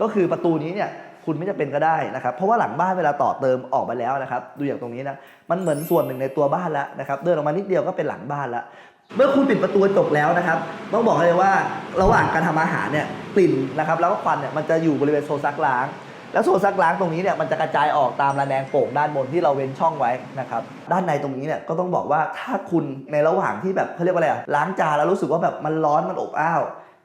ก็คือประตูนี้เนี่ยคุณไม่จะเป็นก็ได้นะครับ เพราะว่าหลังบ้านเวลาต่อเติมออกมาแล้วนะครับ ดูอย่างตรงนี้นะ มันเหมือนส่วนหนึ่งในตัวบ้านแล้วนะครับ เดินออกมานิดเดียวก็เป็นหลังบ้านแล้ว เมื่อคุณปิดประตูจกแล้วนะครับ ต้องบอกเลยว่าระหว่างการทำอาหารเนี่ยกลิ่นนะครับ แล้วก็ควันเนี่ยมันจะอยู่บริเวณโซนซักล้าง แล้วโซนซักล้างตรงนี้เนี่ยมันจะกระจายออกตามระแนงโป่งด้านบนที่เราเว้นช่องไว้นะครับ ด้านในตรงนี้เนี่ยก็ต้องบอกว่าถ้าคุณในระหว่างที่แบบเขาเรียกว่าอะไรล้างจานแล้วรู้สึกว่าแบบมันร้อนมันอบอ้าว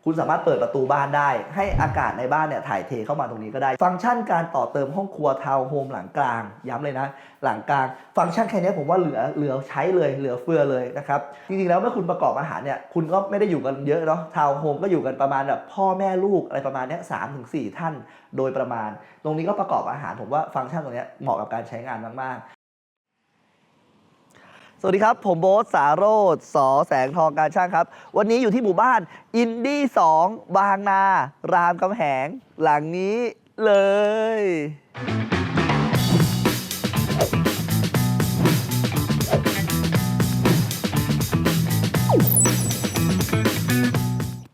คุณสามารถเปิดประตูบ้านได้ ให้อากาศในบ้านเนี่ยถ่ายเทเข้ามาตรงนี้ก็ได้ ฟังก์ชันการต่อเติมห้องครัวทาวน์โฮมหลังกลาง ย้ำเลยนะ หลังกลาง ฟังก์ชันแค่นี้ผมว่าเหลือเหลือใช้เลยเหลือเฟือเลยนะครับ จริงๆแล้วเมื่อคุณประกอบอาหารเนี่ยคุณก็ไม่ได้อยู่กันเยอะเนาะทาวน์โฮมก็อยู่กันประมาณแบบพ่อแม่ลูกอะไรประมาณเนี้ยสามถึงสี่ท่านโดยประมาณ ตรงนี้ก็ประกอบอาหารผมว่าฟังก์ชันตรงเนี้ยเหมาะกับการใช้งานมาก สวัสดีครับ ผมโบ๊ทสาโรธสอแสงทองการช่างครับ วันนี้อยู่ที่หมู่บ้านอินดี้2บางนา รามคำแหง หลังนี้เลย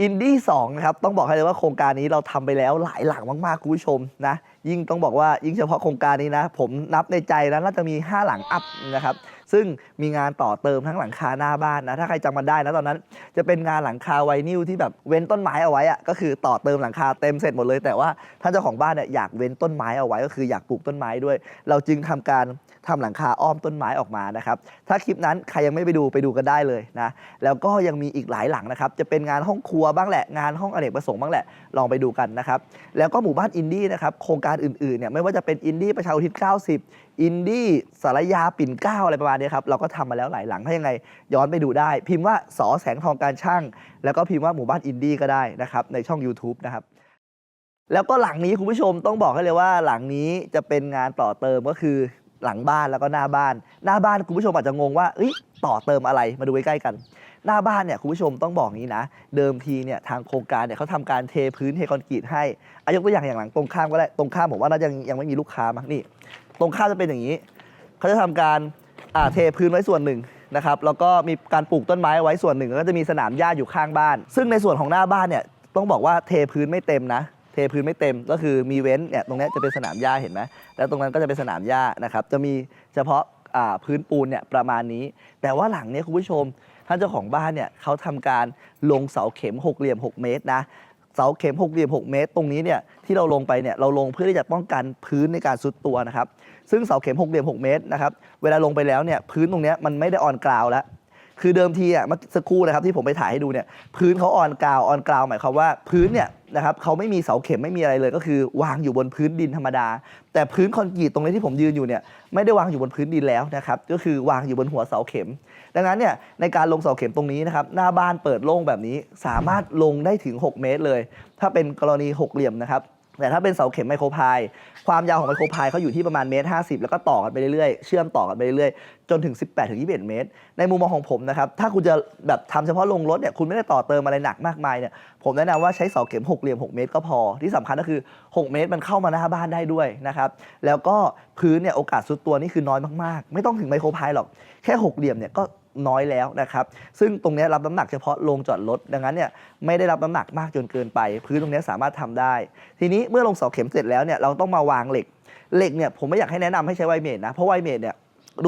อินดี้2นะครับ ต้องบอกให้เลยว่าโครงการนี้เราทำไปแล้วหลายหลังมาก ๆ คุณผู้ชมนะยิ่งต้องบอกว่ายิ่งเฉพาะโครงการนี้นะ ผมนับในใจนะน่าจะมี 5 หลังอัพนะครับ ซึ่งมีงานต่อเติมทั้งหลังคาหน้าบ้านนะ ถ้าใครจำมันได้นะตอนนั้น จะเป็นงานหลังคาไวนิลที่แบบเว้นต้นไม้เอาไว้อะก็คือต่อเติมหลังคาเต็มเสร็จหมดเลย แต่ว่าท่านเจ้าของบ้านเนี่ยอยากเว้นต้นไม้เอาไว้ ก็คืออยากปลูกต้นไม้ด้วย เราจึงทำการทำหลังคาอ้อมต้นไม้ออกมานะครับ ถ้าคลิปนั้นใครยังไม่ไปดูไปดูกันได้เลยนะ แล้วก็ยังมีอีกหลายหลังนะครับ จะเป็นงานห้องครัวบ้างแหละ งานห้องอเนกประสงค์บ้างแหละ ลองไปดูกันนะครับ แล้วก็หมู่บ้านอินดี้นะครับ โครงการอื่นๆเนี่ยไม่ว่าจะเป็นอินดี้ประชาอุทิศ 90 อินดี้สารยาปิ่นเก้าอะไรประมาณนี้ครับ เราก็ทำมาแล้วหลายหลัง ถ้ายังไงย้อนไปดูได้ พิมพ์ว่าสอแสงทองการช่าง แล้วก็พิมพ์ว่าหมู่บ้านอินดี้ก็ได้นะครับในช่อง YouTube นะครับแล้วก็หลังนี้คุณผู้ชมต้องบอกให้เลยว่าหลังนี้จะเป็นงานต่อเติมก็คือ หลังบ้านแล้วก็หน้าบ้าน หน้าบ้านคุณผู้ชมอาจจะงงว่าเอ้ยต่อเติมอะไรมาดูใกล้ๆกัน หน้าบ้านเนี่ยคุณผู้ชมต้องบอกงี้นะ เดิมทีเนี่ยทางโครงการเนี่ยเขาทำการเทพื้นเทคอนกรีตให้อายกตัวอย่างอย่างหลังตรงข้ามก็ได้ตรงข้ามผมว่าน่าจะยังยังไม่มีลูกค้ามั้งนี่ ตรงข้ามจะเป็นอย่างนี้เขาจะทำการอ่าเทพื้นไว้ส่วนหนึ่งนะครับแล้วก็มีการปลูกต้นไม้ไว้ส่วนหนึ่งแล้วก็จะมีสนามหญ้าอยู่ข้างบ้าน ซึ่งในส่วนของหน้าบ้านเนี่ยต้องบอกว่าเทพื้นไม่เต็มนะ เทพื้นไม่เต็มก็คือมีเว้นเนี่ยตรงนี้จะเป็นสนามหญ้าเห็นไหมแล้วตรงนั้นก็จะเป็นสนามหญ้านะครับจะมีเฉพาะาพื้นปูนเนี่ยประมาณนี้ แต่ว่าหลังเนี้ยคุณผู้ชมท่านเจ้าของบ้านเนี่ยเขาทำการลงเสาเข็มหกเหลี่ยม 6 เมตรนะเสาเข็มหกเหลี่ยม 6 เมตร ตรงนี้เนี่ยที่เราลงไปเนี่ยเราลงเพื่อที่จะป้องกันพื้นในการซุดตัวนะครับซึ่งเสาเข็มหกเหลี่ยม 6 เมตรนะครับเวลาลงไปแล้วเนี่ยพื้นตรงนี้มันไม่ได้ออนกราวแล้ว คือเดิมทีอะเมื่อสักครู่นะครับที่ผมไปถ่ายให้ดูเนี่ยพื้นเขาออนกราวออนกราวหมายความว่าพื้นเนี่ยนะครับเขาไม่มีเสาเข็มไม่มีอะไรเลย ก็คือวางอยู่บนพื้นดินธรรมดา แต่พื้นคอนกรีตตรงนี้ที่ผมยืนอยู่เนี่ยไม่ได้วางอยู่บนพื้นดินแล้วนะครับก็คือวางอยู่บนหัวเสาเข็ม ดังนั้นเนี่ยในการลงเสาเข็มตรงนี้นะครับหน้าบ้านเปิดโล่งแบบนี้สามารถลงได้ถึง 6 เมตรเลย ถ้าเป็นกรณีหกเหลี่ยมนะครับ แต่ถ้าเป็นเสาเข็มไมโครพาย ความยาวของไมโครพายเขาอยู่ที่ประมาณเมตรห้แล้วก็ต่อกันไปเรื่อยๆ เชื่อมต่อกันไปเรื่อยๆ จนถึง 18ถึง21 เมตร ในมุมมองของผมนะครับ ถ้าคุณจะแบบทำเฉพาะลงรถเนี่ย คุณไม่ได้ต่อเติมอะไรหนักมากมายเนี่ย ผมแนะนำว่าใช้เสาเข็ม 6 เหลี่ยม 6 เมตรก็พอ ที่สำคัญก็คือ 6 เมตรมันเข้ามาหน้าบ้านได้ด้วยนะครับ แล้วก็พื้นเนี่ยโอกาสซุดตัวนี่คือน้อยมากๆ ไม่ต้องถึงไมโครพายหรอก แค่หกเหลี่ยมเนี่ยก็ น้อยแล้วนะครับ ซึ่งตรงนี้รับน้ำหนักเฉพาะโรงจอดรถดังนั้นเนี่ยไม่ได้รับน้ำหนักมากจนเกินไป พื้นตรงนี้สามารถทำได้ ทีนี้เมื่อลงเสาเข็มเสร็จแล้วเนี่ยเราต้องมาวางเหล็กเหล็กเนี่ยผมไม่อยากให้แนะนำให้ใช้ไวเมดนะเพราะไวเมดเนี่ย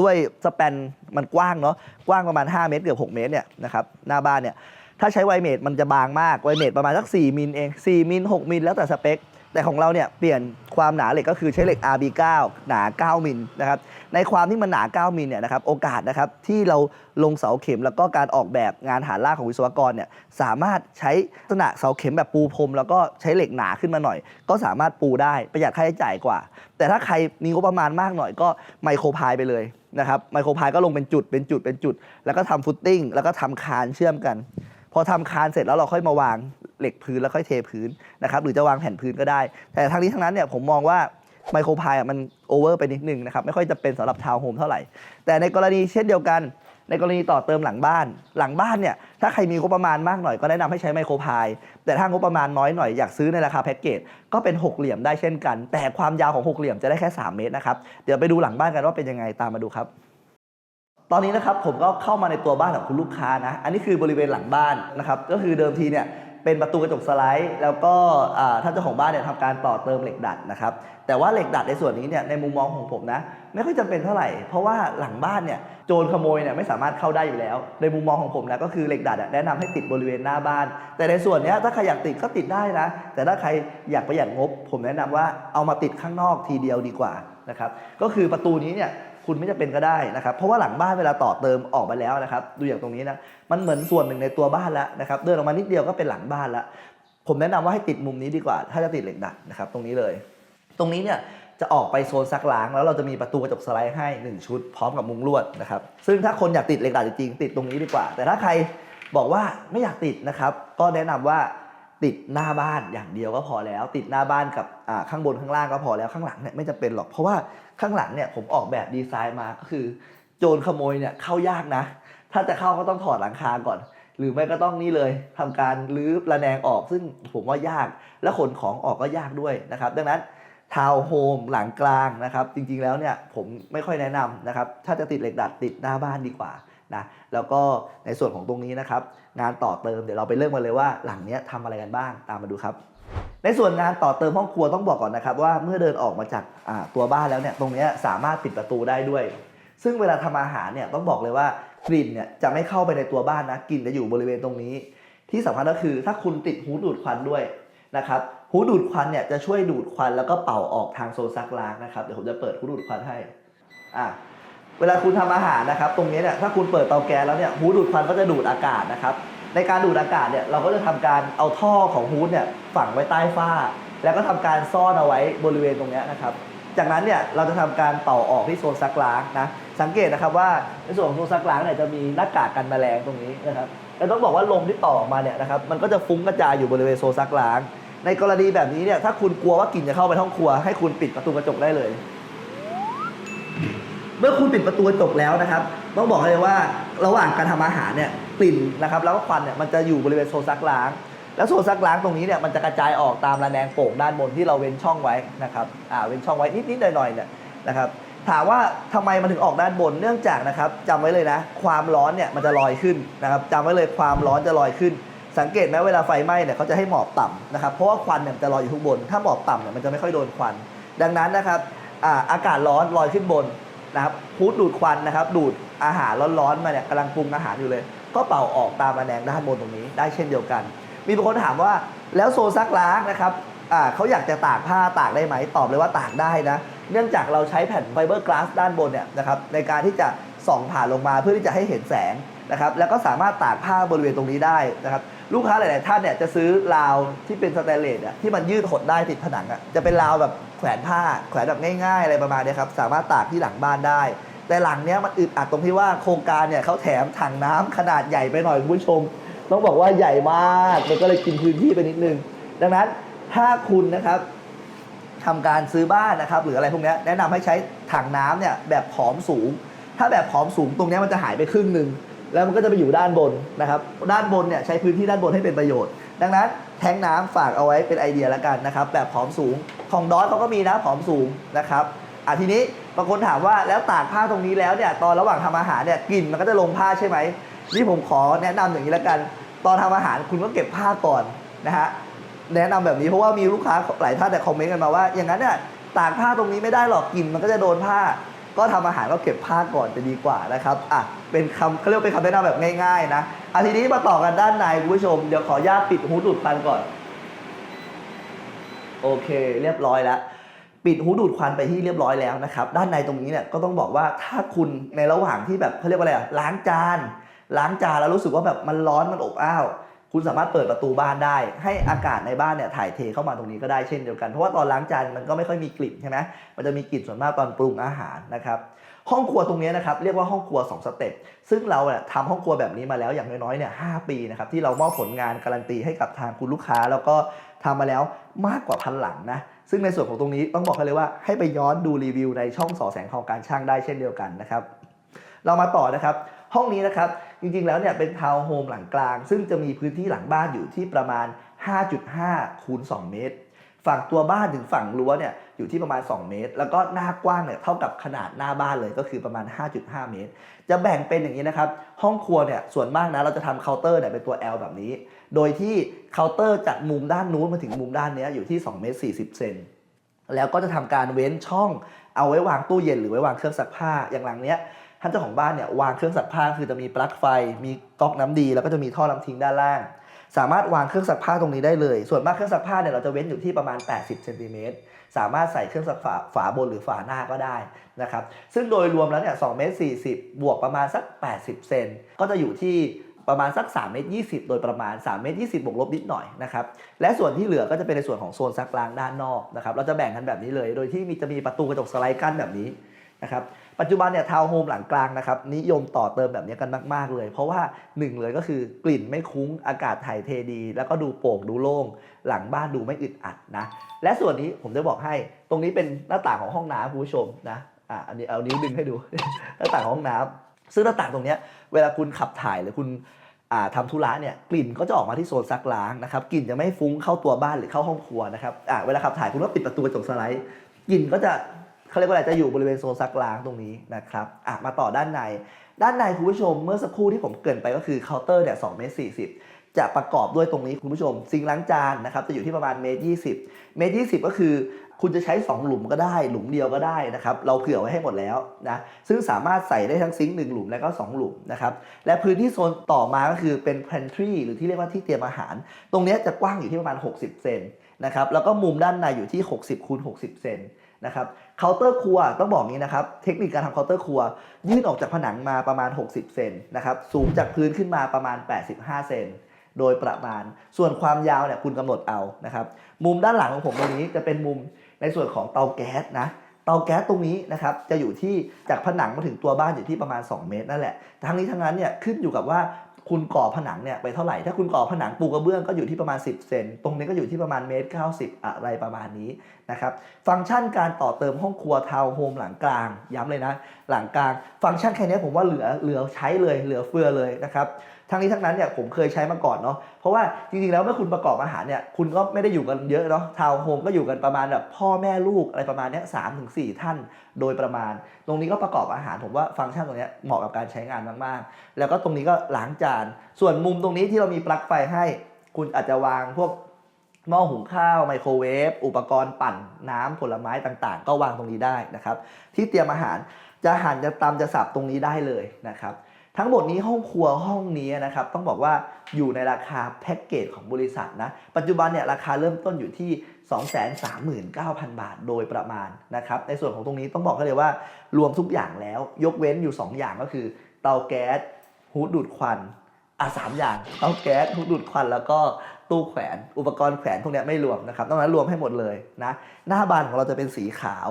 ด้วยสแปนมันกว้างเนาะกว้างประมาณ 5 เมตรเกือบ6เมตรเนี่ยนะครับหน้าบ้านเนี่ยถ้าใช้ไวเมดมันจะบางมากไวเมดประมาณสัก4มิลเอง4มิล6มิลแล้วแต่สเปค แต่ของเราเนี่ยเปลี่ยนความหนาเหล็กก็คือใช้เหล็ก RB9 หนา 9 มิลนะครับ ในความที่มันหนา 9 มิลเนี่ยนะครับ โอกาสนะครับที่เราลงเสาเข็มแล้วก็การออกแบบงานฐานรากของวิศวกรเนี่ยสามารถใช้ลักษณะเสาเข็มแบบปูพรม แล้วก็ใช้เหล็กหนาขึ้นมาหน่อย ก็สามารถปูได้ประหยัดค่าใช้จ่ายกว่า แต่ถ้าใครมีงบประมาณมากหน่อยก็ไมโครพายไปเลยนะครับไมโครพายก็ลงเป็นจุดเป็นจุดเป็นจุด แล้วก็ทำฟุตติ้งแล้วก็ทำคานเชื่อมกัน พอทำคานเสร็จแล้วเราค่อยมาวาง เหล็กพื้นแล้วค่อยเทพื้นนะครับหรือจะวางแผ่นพื้นก็ได้ แต่ทั้งนี้ทั้งนั้นเนี่ยผมมองว่าไมโครพายมันโอเวอร์ไปนิดนึงนะครับไม่ค่อยจะเป็นสำหรับทาวน์โฮมเท่าไหร่ แต่ในกรณีเช่นเดียวกัน ในกรณีต่อเติมหลังบ้าน หลังบ้านเนี่ยถ้าใครมีงบประมาณมากหน่อยก็แนะนำให้ใช้ไมโครพายแต่ถ้างบประมาณน้อยหน่อยอยากซื้อในราคาแพ็กเกจก็เป็นหกเหลี่ยมได้เช่นกัน แต่ความยาวของหกเหลี่ยมจะได้แค่ 3 เมตรนะครับเดี๋ยวไปดูหลังบ้านกันว่าเป็นยังไงตามมาดูครับตอนนี้นะครับผมก็เข้ามาในตัวบ้านของคุณลูกค้านะ อันนี้คือบริเวณหลังบ้านนะครับ ก็คือเดิมทีเนี่ย เป็นประตูกระจกสไลด์ แล้วก็ท่านเจ้าของบ้านเนี่ยทำการต่อเติมเหล็กดัดนะครับ แต่ว่าเหล็กดัดในส่วนนี้เนี่ยในมุมมองของผมนะ ไม่ค่อยจำเป็นเท่าไหร่ เพราะว่าหลังบ้านเนี่ยโจรขโมยเนี่ยไม่สามารถเข้าได้อยู่แล้ว ในมุมมองของผมนะก็คือเหล็กดัดอะแนะนำให้ติดบริเวณหน้าบ้าน แต่ในส่วนเนี้ยถ้าใครอยากติดก็ติดได้นะ แต่ถ้าใครอยากประหยัดงบ ผมแนะนำว่าเอามาติดข้างนอกทีเดียวดีกว่านะครับ ก็คือประตูนี้เนี่ย คุณไม่จำเป็นก็ได้นะครับเพราะว่าหลังบ้านเวลาต่อเติมออกไปแล้วนะครับดูอย่างตรงนี้นะมันเหมือนส่วนหนึ่งในตัวบ้านแล้วนะครับเดินออกมานิดเดียวก็เป็นหลังบ้านแล้วผมแนะนำว่าให้ติดมุมนี้ดีกว่า ถ้าจะติดเหล็กดัดนะครับตรงนี้เลย ตรงนี้เนี่ยจะออกไปโซนซักล้าง แล้วเราจะมีประตูกระจกสไลด์ให้ 1 ชุดพร้อมกับมุงลวดนะครับซึ่งถ้าคนอยากติดเหล็กดัดจริงๆติดตรงนี้ดีกว่า แต่ถ้าใครบอกว่าไม่อยากติดนะครับก็แนะนำว่า ติดหน้าบ้านอย่างเดียวก็พอแล้ว ติดหน้าบ้านกับข้างบนข้างล่างก็พอแล้วข้างหลังเนี่ยไม่จำเป็นหรอกเพราะว่าข้างหลังเนี่ยผมออกแบบดีไซน์มาก็คือ โจรขโมยเนี่ยเข้ายากนะ ถ้าจะเข้าก็ต้องถอดหลังคาก่อน หรือไม่ก็ต้องนี่เลยทำการรื้อระแนงออกซึ่งผมว่ายากและขนของออกก็ยากด้วยนะครับ ดังนั้นทาวน์โฮมหลังกลางนะครับ จริงๆแล้วเนี่ยผมไม่ค่อยแนะนำนะครับ ถ้าจะติดเหล็กดัดติดหน้าบ้านดีกว่านะแล้วก็ในส่วนของตรงนี้นะครับ งานต่อเติมเดี๋ยวเราไปเริ่มกันเลยว่าหลังเนี้ยทำอะไรกันบ้างตามมาดูครับ ในส่วนงานต่อเติมห้องครัวต้องบอกก่อนนะครับว่าเมื่อเดินออกมาจากตัวบ้านแล้วเนี่ยตรงนี้สามารถปิดประตูได้ด้วย ซึ่งเวลาทำอาหารเนี่ยต้องบอกเลยว่ากลิ่นเนี่ยจะไม่เข้าไปในตัวบ้านนะกลิ่นจะอยู่บริเวณตรงนี้ ที่สำคัญก็คือถ้าคุณติดหูดูดควันด้วยนะครับหูดูดควันเนี่ยจะช่วยดูดควันแล้วก็เป่าออกทางโซนซักล้างนะครับเดี๋ยวผมจะเปิดหูดูดควันให้อะ เวลาคุณทำอาหารนะครับ ตรงนี้เนี่ยถ้าคุณเปิดเตาแก๊สแล้วเนี่ยหูดูดควันก็จะดูดอากาศนะครับในการดูดอากาศเนี่ยเราก็จะทำการเอาท่อของฮูดเนี่ยฝังไว้ใต้ฝ้า แล้วก็ทำการซ่อนเอาไว้บริเวณตรงนี้นะครับ จากนั้นเนี่ยเราจะทำการเป่าออกที่โซนซักล้างนะสังเกตนะครับว่าในส่วนของโซนซักล้างเนี่ยจะมีหน้ากากกันแมลงตรงนี้นะครับแต่ต้องบอกว่าลมที่ต่อออกมาเนี่ยนะครับมันก็จะฟุ้งกระจายอยู่บริเวณโซนซักล้าง ในกรณีแบบนี้เนี่ยถ้าคุณกลัวว่ากลิ่นจะเข้าไปห้องครัว ให้คุณปิดประตูกระจกได้เลย มื่อคุณปิดประตูกระจกแล้วนะครับ ต้องบอกเลยว่าระหว่างการทำอาหารเนี่ยกลิ่นนะครับ แล้วก็ควันเนี่ยมันจะอยู่บริเวณโซนซักล้าง แล้วโซนซักล้างตรงนี้เนี่ยมันจะกระจายออกตามระแนงโป่งด้านบนที่เราเว้นช่องไว้นะครับอ่าเว้นช่องไว้นิดๆหน่อยๆเนี่ยนะครับถามว่าทำไมมันถึงออกด้านบนเนื่องจากนะครับจำไว้เลยนะ ความร้อนเนี่ยมันจะลอยขึ้นนะครับจำไว้เลยความร้อนจะลอยขึ้น สังเกตไหมเวลาไฟไหม้เนี่ยเขาจะให้หมอบต่ำนะครับเพราะว่าควันเนี่ยมันจะลอยอยู่ข้างบน ถ้าหมอบต่ำเนี่ยมันจะไม่ค่อยโดนควัน ดังนั้นนะครับอาอากาศร้อนลอยขึ้นบน นะครับพูดดูดควันนะครับ ดูดอาหารร้อนๆมาเนี่ยกำลังปรุงอาหารอยู่เลย ก็เป่าออกตามระแนงด้านบนตรงนี้ได้เช่นเดียวกัน มีบางคนถามว่าแล้วโซซักล้างนะครับเขาอยากจะตากผ้าตากได้ไหมตอบเลยว่าตากได้นะ เนื่องจากเราใช้แผ่นไฟเบอร์กลาสด้านบนเนี่ยนะครับในการที่จะส่องผ่านลงมาเพื่อที่จะให้เห็นแสงนะครับแล้วก็สามารถตากผ้าบริเวณตรงนี้ได้นะครับลูกค้าหลาย ๆ ท่านเนี่ยจะซื้อราวที่เป็นสแตนเลสที่มันยืดหดได้ติดผนังอะจะเป็นราวแบบ วนผ้าแขวนแบบง่ายๆอะไรประมาณนี้ครับสามารถตากที่หลังบ้านได้ แต่หลังเนี้ยมันอึดอัดตรงที่ว่าโครงการเนี่ยเขาแถมถังน้ำขนาดใหญ่ไปหน่อยคุณผู้ชม ต้องบอกว่าใหญ่มากมันก็เลยกินพื้นที่ไปนิดนึง ดังนั้นถ้าคุณนะครับทำการซื้อบ้านนะครับหรืออะไรพวกนี้แนะนำให้ใช้ถังน้ำเนี่ยแบบผอมสูง ถ้าแบบผอมสูงตรงเนี้ยมันจะหายไปครึ่งหนึ่งแล้วมันก็จะไปอยู่ด้านบนนะครับ ด้านบนเนี่ยใช้พื้นที่ด้านบนให้เป็นประโยชน์ ดังนั้นแทงน้ำฝากเอาไว้เป็นไอเดียแล้วกันนะครับ แบบผอมสูง ของดอสเขาก็มีนะผอมสูงนะครับอะทีนี้บางคนถามว่าแล้วตากผ้าตรงนี้แล้วเนี่ยตอนระหว่างทำอาหารเนี่ยกลิ่นมันก็จะลงผ้าใช่ไหมนี่ผมขอแนะนำอย่างนี้แล้วกัน ตอนทำอาหารคุณก็เก็บผ้าก่อนนะฮะแนะนำแบบนี้เพราะว่ามีลูกค้าหลายท่านแต่คอมเมนต์กันมาว่า อย่างนั้นเนี่ยตากผ้าตรงนี้ไม่ได้หรอกกลิ่นมันก็จะโดนผ้า ก็ทำอาหารก็เก็บผ้าก่อนจะดีกว่านะครับอะเป็นคำเขาเรียกเป็นคำแนะนำแบบง่ายๆนะอะทีนี้มาต่อกันด้านในคุณผู้ชมเดี๋ยวขอญาตปิดหูดูดควันก่อน โอเค เรียบร้อยแล้ว ปิดหูดูดควันไปที่เรียบร้อยแล้วนะครับ ด้านในตรงนี้เนี่ยก็ต้องบอกว่าถ้าคุณในระหว่างที่แบบเขาเรียกว่าอะไรอะล้างจาน ล้างจานแล้วรู้สึกว่าแบบมันร้อนมันอบอ้าวคุณสามารถเปิดประตูบ้านได้ ให้อากาศในบ้านเนี่ยถ่ายเทเข้ามาตรงนี้ก็ได้เช่นเดียวกัน เพราะว่าตอนล้างจานมันก็ไม่ค่อยมีกลิ่นใช่ไหมมันจะมีกลิ่นส่วนมากตอนปรุงอาหารนะครับ ห้องครัวตรงนี้นะครับเรียกว่าห้องครัว 2 สเต็ปซึ่งเราเนี่ยทำห้องครัวแบบนี้มาแล้วอย่างน้อยๆเนี่ยหปีนะครับที่เรามอบผลงานการันตีให้กับทางคุณลูกค้า แล้วก็ทำมาแล้วมากกว่าพันหลังนะซึ่งในส่วนของตรงนี้ต้องบอกให้เลยว่าให้ไปย้อนดูรีวิวในช่องสอแสงทองการช่างได้เช่นเดียวกันนะครับเรามาต่อนะครับห้องนี้นะครับจริงๆแล้วเนี่ยเป็นทาวน์โฮมหลังกลาง ซึ่งจะมีพื้นที่หลังบ้านอยู่ที่ประมาณ 5.5 คูณ 2 เมตร ฝั่งตัวบ้านถึงฝั่งรั้วเนี่ย อยู่ที่ประมาณ 2 เมตร แล้วก็หน้ากว้างเนี่ยเท่ากับขนาดหน้าบ้านเลยก็คือประมาณ 5.5 เมตร จะแบ่งเป็นอย่างนี้นะครับ ห้องครัวเนี่ยส่วนมากนะเราจะทำเคาน์เตอร์เนี่ยเป็นตัว L แบบนี้ โดยที่เคาน์เตอร์จากมุมด้านนู้นมาถึงมุมด้านนี้อยู่ที่2เมตร40เซนแล้วก็จะทำการเว้นช่องเอาไว้วางตู้เย็นหรือไว้วางเครื่องซักผ้าอย่างหลังเนี้ยท่านเจ้าของบ้านเนี่ยวางเครื่องซักผ้าคือจะมีปลั๊กไฟ มีก๊อกน้ำดี แล้วก็จะมีท่อน้ำทิ้งด้านล่าง สามารถวางเครื่องซักผ้าตรงนี้ได้เลย ส่วนมากเครื่องซักผ้าเนี่ยเราจะเว้นอยู่ที่ประมาณ 80เซนติเมตร สามารถใส่เครื่องซักฝาฝาบนหรือฝาหน้าก็ได้นะครับ ซึ่งโดยรวมแล้วเนี่ย2เมตร40บวกประมาณสัก 80 เซนก็จะอยู่ที่ประมาณสัก3เมตร20 โดยประมาณ3เมตร20บวกลบนิดหน่อยนะครับและส่วนที่เหลือก็จะเป็นในส่วนของโซนซักล้างด้านนอกนะครับเราจะแบ่งกันแบบนี้เลย โดยที่มีจะมีประตูกระจกสไลด์กั้นแบบนี้ นะครับปัจจุบันเนี่ยทาวน์โฮมหลังกลางนะครับนิยมต่อเติมแบบนี้กันมาก ๆ เลย เพราะว่าหนึ่งเลยก็คือกลิ่นไม่คุ้งอากาศถ่ายเทดี แล้วก็ดูโปร่งดูโล่ง หลังบ้านดูไม่อึดอัดนะและส่วนนี้ผมจะบอกให้ตรงนี้เป็นหน้าต่างของห้องน้ำคุณผู้ชมนะอะอันนี้เอานิ้วดึงให้ดู หน้าต่างของห้องน้ำซึ่งหน้าต่างตรงนี้เวลาคุณขับถ่ายหรือคุณอ่าทำธุระเนี่ยกลิ่นก็จะออกมาที่โซนซักล้างนะครับกลิ่นจะไม่ฟุ้งเข้าตัวบ้านหรือเข้าห้องครัวนะครับอ่าเวลาขับถ่ายคุณก็ปิดประตูกระจกสไลด์กลิ่นก็จะ เขาเรียกว่าอะไรจะอยู่บริเวณโซนซักล้างตรงนี้นะครับอะมาต่อด้านใน ด้านในคุณผู้ชมเมื่อสักครู่ที่ผมเกินไปก็คือเคาน์เตอร์เนี่ยสเมตรสี่สิบจะประกอบด้วยตรงนี้คุณผู้ชมซิงค์ล้างจานนะครับจะอยู่ที่ประมาณเมตรยี่สิบเมตรยี่สิบก็คือคุณจะใช้ 2 หลุมก็ได้ หลุมเดียวก็ได้นะครับเราเผื่อไว้ให้หมดแล้วนะซึ่งสามารถใส่ได้ทั้งซิงค์หนึ่งหลุมและก็ 2 หลุมนะครับและพื้นที่โซนต่อมาก็คือเป็น pantry หรือที่เรียกว่าที่เตรียมอาหาร ตรงนี้จะกว้างอยู่ที่ประมาณ 60 เซนนะครับแล้วก็มุมด้านในอยู่ที่ 60คูณ60 เซน นะครับเคาน์เตอร์ครัวต้องบอกงี้นะครับ เทคนิคการทำเคาน์เตอร์ครัว ยื่นออกจากผนังมาประมาณ 60 เซนนะครับสูงจากพื้นขึ้นมาประมาณ 85 เซนโดยประมาณ ส่วนความยาวเนี่ยคุณกำหนดเอานะครับมุมด้านหลังของผมตรงนี้จะเป็นมุมในส่วนของเตาแก๊สนะเตาแก๊สตรงนี้นะครับจะอยู่ที่จากผนังมาถึงตัวบ้านอยู่ที่ประมาณ 2 เมตรนั่นแหละทั้งนี้ทั้งนั้นเนี่ยขึ้นอยู่กับว่า คุณก่อผนังเนี่ยไปเท่าไหร่ ถ้าคุณก่อผนังปูกระเบื้องก็อยู่ที่ประมาณ 10 เซน ตรงนี้ก็อยู่ที่ประมาณเมตร90อะไรประมาณนี้นะครับ ฟังก์ชันการต่อเติมห้องครัวทาวน์โฮมหลังกลาง ย้ำเลยนะ หลังกลาง ฟังก์ชันแค่นี้ผมว่าเหลือเหลือใช้เลย เหลือเฟือเลยนะครับ ทั้งนี้ทั้งนั้นเนี่ยผมเคยใช้มาก่อนเนาะเพราะว่าจริงๆแล้วเมื่อคุณประกอบอาหารเนี่ยคุณก็ไม่ได้อยู่กันเยอะเนาะทาวน์โฮมก็อยู่กันประมาณแบบพ่อแม่ลูกอะไรประมาณเนี้ยสามถึงสี่ท่านโดยประมาณ ตรงนี้ก็ประกอบอาหารผมว่าฟังก์ชันตรงเนี้ยเหมาะกับการใช้งานมากๆ แล้วก็ตรงนี้ก็ล้างจาน ส่วนมุมตรงนี้ที่เรามีปลั๊กไฟให้ คุณอาจจะวางพวกหม้อหุงข้าวไมโครเวฟอุปกรณ์ปั่นน้ำผลไม้ต่างๆ ก็วางตรงนี้ได้นะครับ ที่เตรียมอาหาร จะหั่นจะตำจะสับตรงนี้ได้เลยนะครับ ทั้งหมดนี้ห้องครัวห้องนี้นะครับต้องบอกว่าอยู่ในราคาแพ็กเกจของบริษัทนะ ปัจจุบันเนี่ยราคาเริ่มต้นอยู่ที่ 239,000 บาทโดยประมาณนะครับ ในส่วนของตรงนี้ต้องบอกให้เลยว่ารวมทุกอย่างแล้ว ยกเว้นอยู่ 2 อย่างก็คือ เตาแก๊สฮูดดูดควันอะสามอย่างเตาแก๊สฮูดดูดควันแล้วก็ตู้แขวน อุปกรณ์แขวนพวกนี้ไม่รวมนะครับต้องนั้นรวมให้หมดเลยนะหน้าบานของเราจะเป็นสีขาว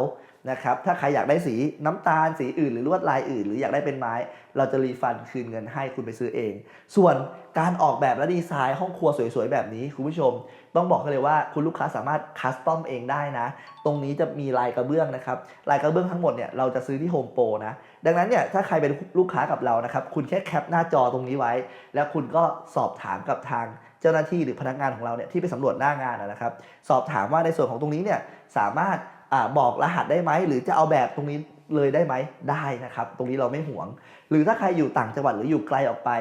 นะครับถ้าใครอยากได้สีน้ำตาลสีอื่น หรือลวดลายอื่น หรืออยากได้เป็นไม้ เราจะรีฟันคืนเงินให้คุณไปซื้อเอง ส่วนการออกแบบและดีไซน์ห้องครัวสวยๆ แบบนี้คุณผู้ชม ต้องบอกกันเลยว่าคุณลูกค้าสามารถคัสตอมเองได้นะ ตรงนี้จะมีลายกระเบื้องนะครับลายกระเบื้องทั้งหมดเนี่ยเราจะซื้อที่โฮมโปรนะดังนั้นเนี่ยถ้าใครเป็นลูกค้ากับเรานะครับคุณแค่แคปหน้าจอตรงนี้ไว้ แล้วคุณก็สอบถามกับทางเจ้าหน้าที่หรือพนักงานของเราเนี่ยที่ไปสำรวจหน้างานนะครับ สอบถามว่าในส่วนของตรงนี้เนี่ยสามารถ บอกรหัสได้ไหม หรือจะเอาแบบตรงนี้เลยได้ไหมได้นะครับ ตรงนี้เราไม่ห่วง หรือถ้าใครอยู่ต่างจังหวัดหรืออยู่ไกลออกไป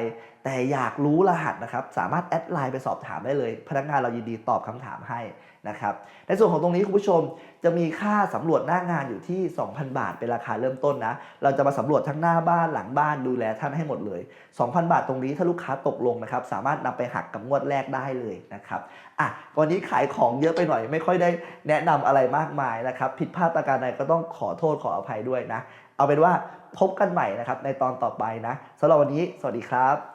แต่อยากรู้รหัสนะครับ สามารถแอดไลน์ไปสอบถามได้เลย พนักงานเรายินดีตอบคำถามให้ นะครับในส่วนของตรงนี้คุณผู้ชมจะมีค่าสำรวจหน้างานอยู่ที่ 2,000 บาทเป็นราคาเริ่มต้นนะ เราจะมาสำรวจทั้งหน้าบ้านหลังบ้านดูแลท่านให้หมดเลย 2,000 บาทตรงนี้ถ้าลูกค้าตกลงนะครับ สามารถนำไปหักกับงวดแรกได้เลยนะครับอะวันนี้ขายของเยอะไปหน่อยไม่ค่อยได้แนะนำอะไรมากมายนะครับ ผิดพลาดประการใดก็ต้องขอโทษขออภัยด้วยนะ เอาเป็นว่าพบกันใหม่นะครับในตอนต่อไปนะสำหรับวันนี้ สวัสดีครับ